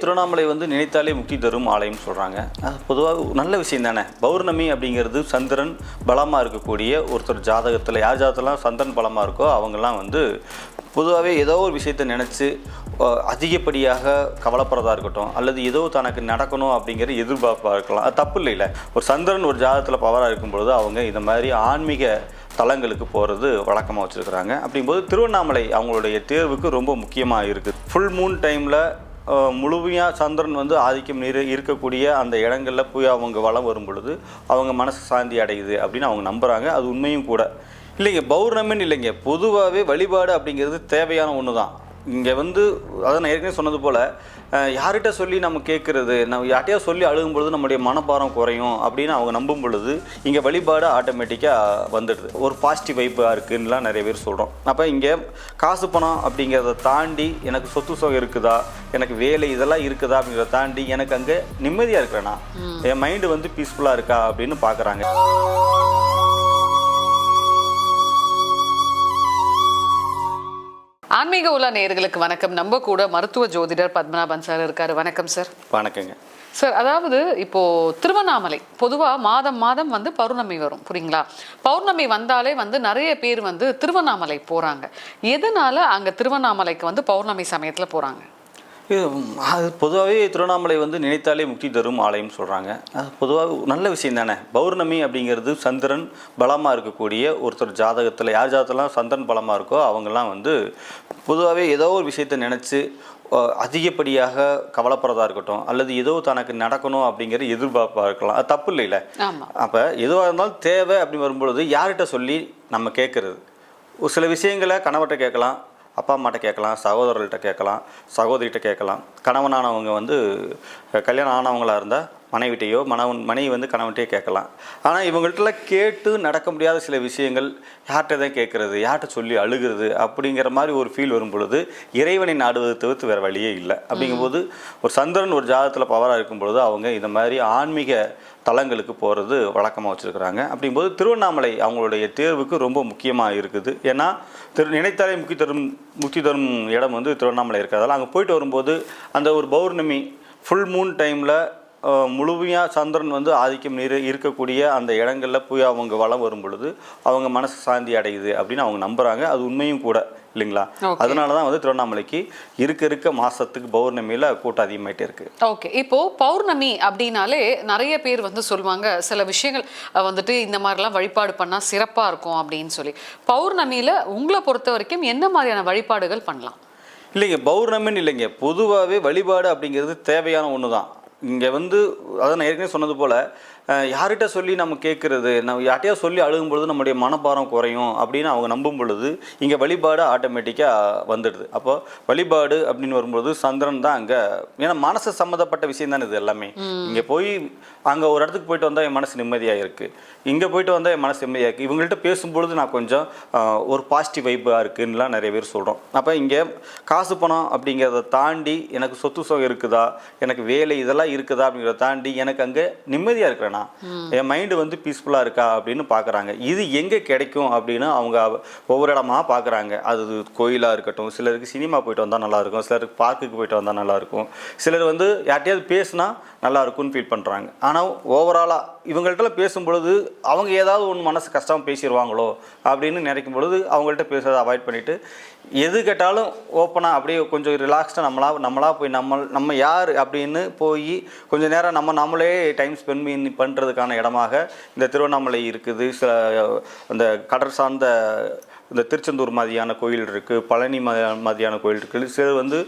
திருவண்ணாமலை வந்து நினைத்தாலே முக்தி தரும் ஆலயம் சொல்கிறாங்க பொதுவாக நல்ல விஷயம் தானே? பௌர்ணமி அப்படிங்கிறது சந்திரன் பலமாக இருக்கக்கூடிய ஒருத்தர் ஜாதகத்தில். யார் ஜாதகத்துலாம் சந்திரன் பலமாக இருக்கோ அவங்கெல்லாம் வந்து பொதுவாகவே ஏதோ ஒரு விஷயத்தை நினச்சி அதிகப்படியாக கவலைப்படுறதா இருக்கட்டும் அல்லது ஏதோ தனக்கு நடக்கணும் அப்படிங்கிற எதிர்பார்ப்பாக இருக்கலாம். அது தப்பு இல்லைல்ல ஒரு சந்திரன் ஒரு ஜாதகத்தில் பவராக இருக்கும்பொழுது அவங்க இந்த மாதிரி ஆன்மீக தலங்களுக்கு போகிறது வழக்கமாக வச்சுருக்கிறாங்க. அப்படிங்கும்போது திருவண்ணாமலை அவங்களுடைய தேர்வுக்கு ரொம்ப முக்கியமாக இருக்குது. ஃபுல் மூன் டைமில் முழுமையாக சந்திரன் வந்து ஆதிக்கம் நீர் இருக்கக்கூடிய அந்த இடங்களில் போய் அவங்க வளம் வரும் பொழுது அவங்க மனசு சாந்தி அடையுது அப்படின்னு அவங்க நம்புகிறாங்க அது உண்மையும் கூட. இல்லைங்க பௌர்ணமின்னு இல்லைங்க. பொதுவாகவே வழிபாடு அப்படிங்கிறது தேவையான ஒன்று தான் இங்கே வந்து அதான் நான் ஏற்கனவே சொன்னது போல் யார்கிட்ட சொல்லி நம்ம கேட்குறது நம்ம யார்கிட்டயா சொல்லி அழுகும் பொழுது நம்முடைய மனப்பாரம் குறையும் அப்படின்னு அவங்க நம்பும் பொழுது இங்கே வழிபாடு ஆட்டோமேட்டிக்காக வந்துடுது. ஒரு பாசிட்டிவ் வைப்பாக இருக்குன்னுலாம் நிறைய பேர் சொல்கிறோம் அப்போ இங்கே காசு பணம் அப்படிங்கிறத தாண்டி எனக்கு சொத்து சுகம் இருக்குதா? எனக்கு வேலை இதெல்லாம் இருக்குதா அப்படிங்கிறத தாண்டி எனக்கு அங்கே நிம்மதியாக இருக்கிறேனா? என் மைண்டு வந்து பீஸ்ஃபுல்லாக இருக்கா அப்படின்னு பார்க்குறாங்க ஆன்மீக உலா நேயர்களுக்கு வணக்கம். நம்ம கூட மருத்துவ ஜோதிடர் பத்மநாபன் சார் இருக்காரு. வணக்கம் சார். வணக்கங்க. சார் அதாவது இப்போ திருவண்ணாமலை பொதுவா மாதம் மாதம் வந்து பௌர்ணமி வரும் புரியுங்களா? பௌர்ணமி வந்தாலே வந்து நிறைய பேர் வந்து திருவண்ணாமலை போறாங்க. எதனால அங்க திருவண்ணாமலைக்கு வந்து பௌர்ணமி சமயத்துல போறாங்க? இது அது பொதுவாகவே திருவண்ணாமலை வந்து நினைத்தாலே முக்தி தரும் ஆலயம் சொல்கிறாங்க அது பொதுவாக நல்ல விஷயம் தானே? பௌர்ணமி அப்படிங்கிறது சந்திரன் பலமாக இருக்கக்கூடிய ஒருத்தர் ஜாதகத்தில் யார் ஜாதகத்துலாம் சந்திரன் பலமாக இருக்கோ அவங்கெல்லாம் வந்து பொதுவாகவே ஏதோ ஒரு விஷயத்தை நினச்சி அதிகப்படியாக கவலைப்படுறதா இருக்கட்டும் அல்லது ஏதோ தனக்கு நடக்கணும் அப்படிங்கிற எதிர்பார்ப்பாக இருக்கலாம். அது தப்பு இல்லைல்ல? அப்போ எதுவாக இருந்தாலும் தேவை அப்படி வரும்பொழுது யார்கிட்ட சொல்லி நம்ம கேட்குறது ஒரு சில விஷயங்களை கணவர்கிட்ட கேட்கலாம் அப்பா அம்மாட்ட கேட்கலாம் சகோதரர்கள்ட்ட கேட்கலாம் சகோதரிகிட்ட கேட்கலாம். கணவனானவங்க வந்து கல்யாணம் ஆனவங்களா இருந்தால் மனைவிட்டையோ மனவன் மனைவி வந்து கணவன்கிட்டயோ கேட்கலாம். ஆனால் இவங்கள்ட்டலாம் கேட்டு நடக்க முடியாத சில விஷயங்கள் யார்கிட்ட தான் கேட்குறது யார்கிட்ட சொல்லி அழுகிறது அப்படிங்கிற மாதிரி ஒரு ஃபீல் வரும் பொழுது இறைவனை நாடுவதை தவிர்த்து வேறு வழியே இல்லை. அப்படிங்கும்போது ஒரு சந்திரன் ஒரு ஜாதகத்தில் பவராக இருக்கும் பொழுது அவங்க இந்த மாதிரி ஆன்மீக தலங்களுக்கு போகிறது வழக்கமாக வச்சுருக்கிறாங்க. அப்படிங்கும்போது திருவண்ணாமலை அவங்களுடைய தேர்வுக்கு ரொம்ப முக்கியமாக இருக்குது. ஏன்னா திரு நினைத்தாலே முக்தி தரும் முக்தி தரும் இடம் வந்து திருவண்ணாமலை இருக்கிறதால அங்கே போயிட்டு வரும்போது அந்த ஒரு பௌர்ணமி ஃபுல் மூன் டைமில் முழுமையாக சந்திரன் வந்து ஆதிக்கம் நீர் இருக்கக்கூடிய அந்த இடங்களில் போய் அவங்க வளம் வரும் பொழுது அவங்க மனசு சாந்தி அடையுது அப்படின்னு அவங்க நம்புகிறாங்க அது உண்மையும் கூட இல்லைங்களா. அதனால தான் வந்து திருவண்ணாமலைக்கு இருக்க இருக்க மாதத்துக்கு பௌர்ணமியில் கூட்டம் அதிகமாயிட்டே இருக்குது ஓகே. இப்போ பௌர்ணமி அப்படின்னாலே நிறைய பேர் வந்து சொல்லுவாங்க சில விஷயங்கள் வந்துட்டு இந்த மாதிரிலாம் வழிபாடு பண்ணா சிறப்பா இருக்கும் அப்படின்னு சொல்லி. பௌர்ணமியில உங்களை பொறுத்த வரைக்கும் என்ன மாதிரியான வழிபாடுகள் பண்ணலாம்? இல்லைங்க பௌர்ணமின்னு இல்லைங்க. பொதுவாகவே வழிபாடு அப்படிங்கிறது தேவையான ஒன்று தான் இங்கே வந்து அதான் நான் ஏற்கனவே சொன்னது போல் யார்கிட்ட சொல்லி நம்ம கேட்குறது நம்ம யார்கிட்டயா சொல்லி அழுகும் பொழுது நம்முடைய மனப்பாரம் குறையும் அப்படின்னு அவங்க நம்பும் பொழுது இங்கே வழிபாடு ஆட்டோமேட்டிக்காக வந்துடுது. அப்போ வழிபாடு அப்படின்னு வரும்பொழுது சந்திரன் தான் அங்கே ஏன்னா மனசு சம்மந்தப்பட்ட விஷயம் தானே இது எல்லாமே. இங்கே போய் அங்கே ஒரு இடத்துக்கு போயிட்டு வந்தால் என் மனசு நிம்மதியாக இருக்குது இங்கே போயிட்டு வந்தால் என் மனசு நிம்மதியாக இருக்குது இவங்கள்ட்ட பேசும்பொழுது நான் கொஞ்சம் ஒரு பாசிட்டிவ் வைப்பாக இருக்குன்னுலாம் நிறைய பேர் சொல்கிறோம் அப்போ இங்கே காசு பணம் அப்படிங்கிறத தாண்டி எனக்கு சொத்து சுகம் இருக்குதா? எனக்கு வேலை இதெல்லாம் இருக்குதா அப்படிங்கிறத தாண்டி எனக்கு அங்கே நிம்மதியாக இருக்கிறேனா என் மைண்டு வந்து பீஸ்ஃபுல்லாக இருக்கா அப்படின்னு பார்க்குறாங்க இது எங்கே கிடைக்கும் அப்படின்னு அவங்க ஒவ்வொரு இடமா பார்க்குறாங்க அது கோயிலாக இருக்கட்டும் சிலருக்கு சினிமா போயிட்டு வந்தால் நல்லாயிருக்கும் சிலருக்கு பார்க்குக்கு போயிட்டு வந்தால் நல்லாயிருக்கும் சிலர் வந்து யார்கிட்டயாவது பேசுனா நல்லா இருக்கும்னு ஃபீல் பண்ணுறாங்க ஆனால் ஓவராலாக இவங்கள்ட்ட பேசும்பொழுது அவங்க ஏதாவது ஒன்று மனசு கஷ்டமாக பேசிடுவாங்களோ அப்படின்னு நினைக்கும் பொழுது அவங்கள்ட்ட பேசுகிறத அவாய்ட் பண்ணிவிட்டு எது கேட்டாலும் ஓப்பனாக அப்படியே கொஞ்சம் ரிலாக்ஸ்டாக நம்மளா நம்மளாக போய் நம்ம நம்ம யார் அப்படின்னு போய் கொஞ்சம் நேரம் நம்ம நம்மளே டைம் ஸ்பெண்ட் பண்ணி பண்ணுறதுக்கான இடமாக இந்த திருவண்ணாமலை இருக்குது. சில அந்த கடற் சார்ந்த இந்த திருச்செந்தூர் மாதிரியான கோயில் இருக்குது பழனி மாதிரியான கோயில் இருக்குது. சிலர் வந்து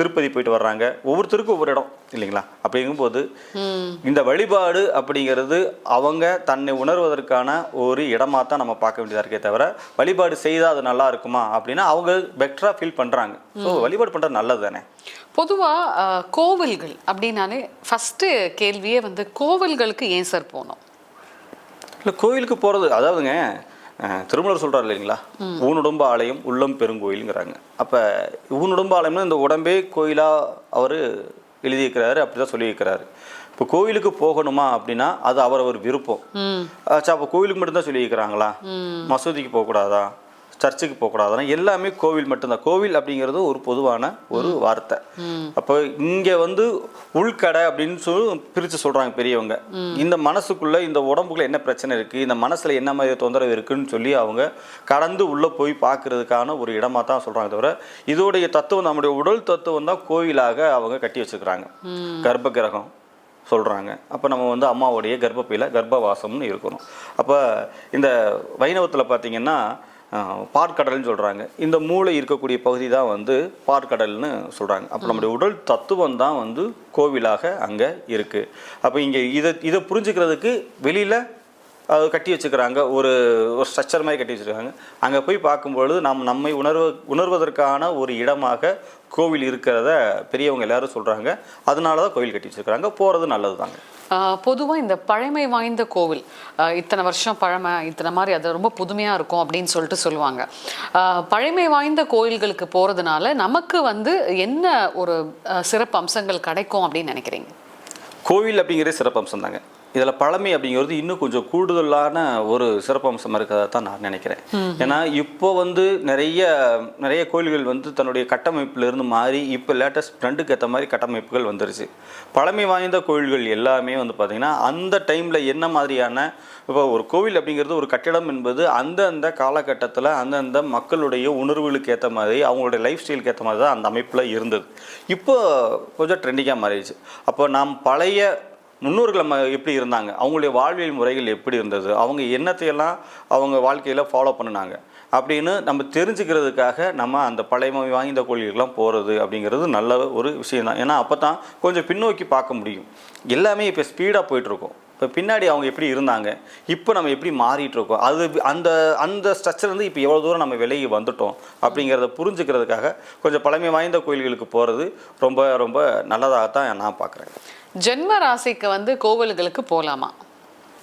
திருப்பதி போயிட்டு வர்றாங்க. ஒவ்வொருத்தருக்கும் ஒவ்வொரு இடம். இல்லைங்களா? அப்படிங்கும்போது இந்த வழிபாடு அப்படிங்கிறது அவங்க தன்னை உணர்வதற்கான ஒரு இடமா தான் நம்ம பார்க்க வேண்டியதாக இருக்கே தவிர வழிபாடு செய்தால் அது நல்லா இருக்குமா அப்படின்னா அவங்க பெட்டராக ஃபீல் பண்ணுறாங்க ஸோ வழிபாடு பண்ணுறது நல்லது தானே? பொதுவா அஹ், கோவில்கள் அப்படின்னாலே ஃபர்ஸ்ட் கேள்வியே வந்து கோவில்களுக்கு ஏன் சார் போனோம் இல்லை கோயிலுக்கு போகிறது அதாவதுங்க திருமலர் சொல்கிறார் இல்லைங்களா? ஊனுடம்பு ஆலயம் உள்ளம் பெருங்கோயிலுங்கிறாங்க. அப்போ ஊனுடம்பு ஆலயம்னா இந்த உடம்பே கோயிலாக அவர் எழுதியிருக்கிறாரு அப்படி தான் சொல்லியிருக்கிறாரு. இப்போ கோயிலுக்கு போகணுமா அப்படின்னா அது அவரவர் விருப்பம். ஆச்சா அப்போ கோயிலுக்கு மட்டும்தான் சொல்லியிருக்கிறாங்களா? மசூதிக்கு போகக்கூடாதா? சர்ச்சுக்கு போகக்கூடாதுன்னா எல்லாமே கோவில் மட்டும்தான். கோவில் அப்படிங்கிறது ஒரு பொதுவான ஒரு வார்த்தை. அப்போ இங்கே வந்து உள்கடை அப்படின்னு சொல்லி பிரித்து சொல்கிறாங்க பெரியவங்க. இந்த மனசுக்குள்ள இந்த உடம்புக்குள்ள என்ன பிரச்சனை இருக்குது இந்த மனசில் என்ன மாதிரி தொந்தரவு இருக்குன்னு சொல்லி அவங்க கடந்து உள்ளே போய் பார்க்கறதுக்கான ஒரு இடமா தான் சொல்கிறாங்க தவிர இதோடைய தத்துவம் நம்முடைய உடல் தத்துவம் தான் கோவிலாக அவங்க கட்டி வச்சுக்கிறாங்க கர்ப்ப கிரகம் சொல்கிறாங்க அப்போ நம்ம வந்து அம்மாவுடைய கர்ப்பப்பையில் கர்ப்பவாசம்னு இருக்கணும். அப்போ இந்த வைணவத்தில் பார்த்தீங்கன்னா பாற்கடல்னு சொல்கிறாங்க இந்த மூளை இருக்கக்கூடிய பகுதி தான் வந்து பாற்கடல்னு சொல்கிறாங்க அப்போ நம்முடைய உடல் தத்துவம் தான் வந்து கோவிலாக அங்கே இருக்குது அப்போ இங்கே இதை இதை புரிஞ்சுக்கிறதுக்கு வெளியில் அது கட்டி வச்சுக்கிறாங்க. ஒரு ஒரு ஸ்ட்ரக்சர் மாதிரி கட்டி வச்சுருக்காங்க. அங்கே போய் பார்க்கும்பொழுது நாம் நம்மை உணர்வு உணர்வதற்கான ஒரு இடமாக கோவில் இருக்கிறத பெரியவங்க எல்லாரும் சொல்கிறாங்க அதனால தான் கோவில் கட்டி வச்சுருக்காங்க போகிறது நல்லது தாங்க பொதுவாக இந்த பழமை வாய்ந்த கோவில் இத்தனை வருஷம் பழமை இத்தனை மாதிரி அது ரொம்ப புதுமையாக இருக்கும் அப்படின்னு சொல்லிட்டு சொல்லுவாங்க. பழமை வாய்ந்த கோயில்களுக்கு போகிறதுனால நமக்கு வந்து என்ன ஒரு சிறப்பு அம்சங்கள் கிடைக்கும் அப்படின்னு நினைக்கிறீங்க? கோவில் அப்படிங்கிறது சிறப்பம்சம் தாங்க இதில் பழமை அப்படிங்கிறது இன்னும் கொஞ்சம் கூடுதலான ஒரு சிறப்பம்சம் இருக்கிறதா தான் நான் நினைக்கிறேன். ஏன்னா இப்போ வந்து நிறைய நிறைய கோயில்கள் வந்து தன்னுடைய கட்டமைப்புல இருந்து மாறி இப்போ லேட்டஸ்ட் ட்ரெண்டுக்கு ஏற்ற மாதிரி கட்டமைப்புகள் வந்துருச்சு. பழமை வாய்ந்த கோயில்கள் எல்லாமே வந்து பார்த்திங்கன்னா அந்த டைமில் என்ன மாதிரியான இப்போ ஒரு கோவில் அப்படிங்கிறது ஒரு கட்டிடம் என்பது அந்தந்த காலகட்டத்தில் அந்தந்த மக்களுடைய உணர்வுகளுக்கு ஏற்ற மாதிரி அவங்களுடைய லைஃப் ஸ்டைலுக்கு ஏற்ற மாதிரி தான் அந்த அமைப்பில் இருந்தது. இப்போ கொஞ்சம் ட்ரெண்டிங்காக மாறிடுச்சு. அப்போ நாம் பழைய முன்னோர்கள் நம்ம எப்படி இருந்தாங்க? அவங்களுடைய வாழ்வியல் முறைகள் எப்படி இருந்தது? அவங்க என்னத்தையெல்லாம் அவங்க வாழ்க்கையில் ஃபாலோ பண்ணினாங்க. அப்படின்னு நம்ம தெரிஞ்சுக்கிறதுக்காக நம்ம அந்த பழைமை வாய்ந்த கோயிலுக்கெல்லாம் போகிறது அப்படிங்கிறது நல்ல ஒரு விஷயம் தான் ஏன்னா அப்போ தான் கொஞ்சம் பின்னோக்கி பார்க்க முடியும். எல்லாமே இப்போ ஸ்பீடாக போயிட்டுருக்கோம். இப்போ பின்னாடி அவங்க எப்படி இருந்தாங்க? இப்போ நம்ம எப்படி மாறிட்டுருக்கோம்? அது அந்த அந்த ஸ்ட்ரக்சர்லேருந்து இப்போ எவ்வளோ தூரம் நம்ம விலகி வந்துட்டோம்? அப்படிங்கிறத புரிஞ்சுக்கிறதுக்காக கொஞ்சம் பழமை வாய்ந்த கோயில்களுக்கு போகிறது ரொம்ப ரொம்ப நல்லதாகத்தான் நான் பார்க்குறேன். ஜென்ம ராசிக்கு வந்து கோவில்களுக்கு போகலாமா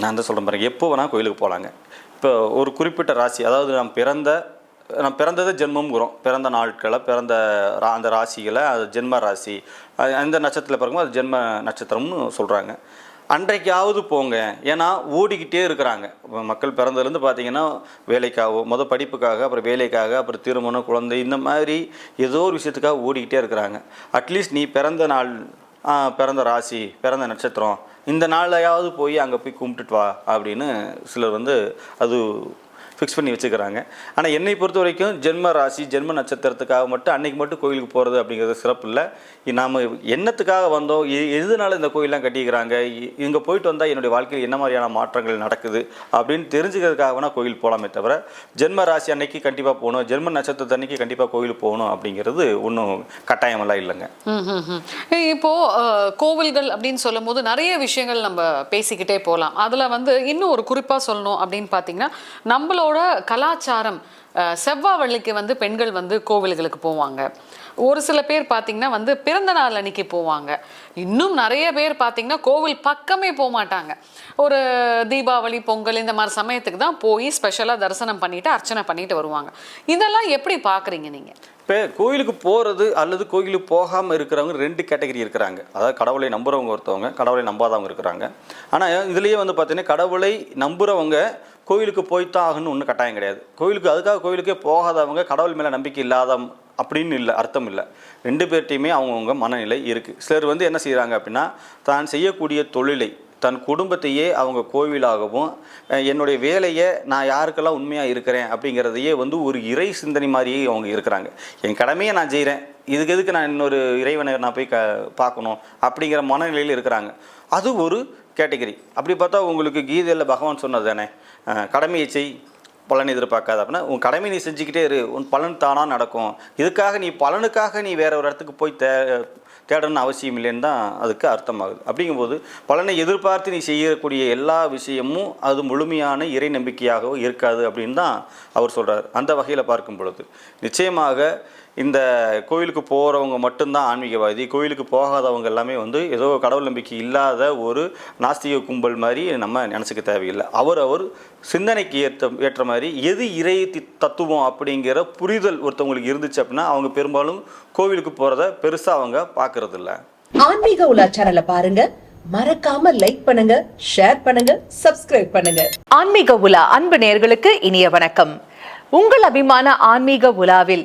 நான் தான் சொல்கிறேன் பாருங்க எப்போ வேணால் கோயிலுக்கு போகலாங்க இப்போ ஒரு குறிப்பிட்ட ராசி அதாவது நாம் பிறந்த நம்ம பிறந்தது ஜென்மம்ங்கிறோம். பிறந்த நாட்களை பிறந்த ரா அந்த ராசிகளை அது ஜென்ம ராசி அந்த நட்சத்திரத்தில் பிறக்கும் அது ஜென்ம நட்சத்திரம்னு சொல்கிறாங்க அன்றைக்காவது போங்க. ஏன்னா ஓடிக்கிட்டே இருக்கிறாங்க. மக்கள் பிறந்ததுலேருந்து பார்த்தீங்கன்னா வேலைக்காகவோ மொதல் படிப்புக்காக அப்புறம் வேலைக்காக அப்புறம் திருமணம் குழந்தை இந்த மாதிரி ஏதோ ஒரு விஷயத்துக்காக ஓடிக்கிட்டே இருக்கிறாங்க. அட்லீஸ்ட் நீ பிறந்த நாள் பிறந்த ராசி பிறந்த நட்சத்திரம் இந்த நாளையாவது போய் அங்கே போய் கும்பிட்டுட்டு வா அப்படின்னு சிலர் வந்து அது ஃபிக்ஸ் பண்ணி வச்சுக்கிறாங்க. ஆனால் என்னை பொறுத்த வரைக்கும் ஜென்ம ராசி ஜென்ம நட்சத்திரத்துக்காக மட்டும் அன்றைக்கி மட்டும் கோயிலுக்கு போகிறது அப்படிங்கிறது சிறப்பு இல்லை. நாம் என்னத்துக்காக வந்தோம்? எ- எதனால இந்த கோயிலெலாம் கட்டிக்கிறாங்க? இங்கே போயிட்டு வந்தால் என்னுடைய வாழ்க்கையில் என்ன மாதிரியான மாற்றங்கள் நடக்குது? அப்படின்னு தெரிஞ்சுக்கிறதுக்காக வேணால் கோயில் போகலாமே தவிர ஜென்ம ராசி அன்னைக்கு கண்டிப்பாக போகணும். ஜென்ம நட்சத்திரத்து அன்னைக்கு கண்டிப்பாக கோயிலுக்கு போகணும் அப்படிங்கிறது ஒன்றும் கட்டாயமெல்லாம் இல்லைங்க. இப்போது கோவில்கள் அப்படின்னு சொல்லும் போது நிறைய விஷயங்கள் நம்ம பேசிக்கிட்டே போகலாம். அதில் வந்து இன்னும் ஒரு குறிப்பாக சொல்லணும் அப்படின்னு பார்த்தீங்கன்னா நம்மளோட கலாச்சாரம் செவ்வாவள்ளிக்கு வந்து பெண்கள் வந்து கோவில்களுக்கு போவாங்க. ஒரு சில பேர் பார்த்தீங்கன்னா வந்து பிறந்த நாள் அன்னைக்கு போவாங்க. இன்னும் நிறைய பேர் பார்த்தீங்கன்னா கோவில் பக்கமே போக மாட்டாங்க ஒரு தீபாவளி பொங்கல் இந்த மாதிரி சமயத்துக்கு தான் போய் ஸ்பெஷலாக தரிசனம் பண்ணிட்டு அர்ச்சனை பண்ணிட்டு வருவாங்க. இதெல்லாம் எப்படி பார்க்குறீங்க நீங்கள் இப்போ கோயிலுக்கு போகிறது அல்லது கோயிலுக்கு போகாமல் இருக்கிறவங்க ரெண்டு கேட்டகரி இருக்கிறாங்க. அதாவது கடவுளை நம்புகிறவங்க ஒருத்தவங்க கடவுளை நம்பாதவங்க இருக்கிறாங்க. ஆனால் இதுலேயே வந்து பார்த்தீங்கன்னா கடவுளை நம்புகிறவங்க கோயிலுக்கு போய்த்தான் ஆகணும்னு ஒன்றும் கட்டாயம் கிடையாது. கோயிலுக்கு அதுக்காக கோயிலுக்கே போகாதவங்க கடவுள் மேலே நம்பிக்கை இல்லாத அப்படின்னு இல்லை அர்த்தம் இல்லை. ரெண்டு பேர்ட்டையுமே அவங்கவுங்க மனநிலை இருக்குது சிலர் வந்து என்ன செய்கிறாங்க அப்படின்னா தான் செய்யக்கூடிய தொழிலை தன் குடும்பத்தையே அவங்க கோவிலாகவும் என்னுடைய வேலையை நான் யாருக்கெல்லாம் உண்மையாக இருக்கிறேன் அப்படிங்கிறதையே வந்து ஒரு இறை சிந்தனை மாதிரியே அவங்க இருக்கிறாங்க. என் கடமையை நான் செய்கிறேன் இதுக்கு எதுக்கு நான் இன்னொரு இறைவனை நான் போய் க பார்க்கணும் அப்படிங்கிற மனநிலையில் இருக்கிறாங்க. அது ஒரு கேட்டகரி அப்படி பார்த்தா உங்களுக்கு கீதையில் பகவான் சொன்னது தானே கடமையை செய் பலன் எதிர்பார்க்காத அப்படின்னா உன் கடமை நீ செஞ்சுக்கிட்டே இரு உன் பலன் தானாக நடக்கும். இதுக்காக நீ பலனுக்காக நீ வேற ஒரு இடத்துக்கு போய் தே தேடணும்னு அவசியம் இல்லைன்னு தான் அதுக்கு அர்த்தமாகுது. அப்படிங்கும்போது பலனை எதிர்பார்த்து நீ செய்யக்கூடிய எல்லா விஷயமும் அது முழுமையான இறை நம்பிக்கையாகவும் இருக்காது அப்படின்னு தான் அவர் சொல்கிறார் அந்த வகையில் பார்க்கும் பொழுது நிச்சயமாக இந்த கோயிலுக்கு போகிறவங்க மட்டும்தான் ஆன்மீகவாதி. கோயிலுக்கு போகாதவங்க எல்லாமே வந்து ஏதோ கடவுள் நம்பிக்கை இல்லாத ஒரு நாஸ்திக கும்பல் மாதிரி நம்ம நினச்சிக்க தேவையில்லை. அவர் அவர் சிந்தனைக்கு ஏற்ற ஏற்ற மாதிரி எது இறை தத்துவம் அப்படிங்கிற புரிதல் ஒருத்தவங்களுக்கு இருந்துச்சு அப்படின்னா அவங்க பெரும்பாலும் கோவிலுக்கு போகிறத பெருசாக அவங்க பார்க்கறது இல்ல ஆன்மீக உலா சேனலை பாருங்க. மறக்காம லைக் பண்ணுங்க ஷேர் பண்ணுங்க சப்ஸ்கிரைப் பண்ணுங்க. ஆன்மீக உலா அன்பு நேயர்களுக்கு இனிய வணக்கம். உங்கள் அபிமான ஆன்மீக உலாவில்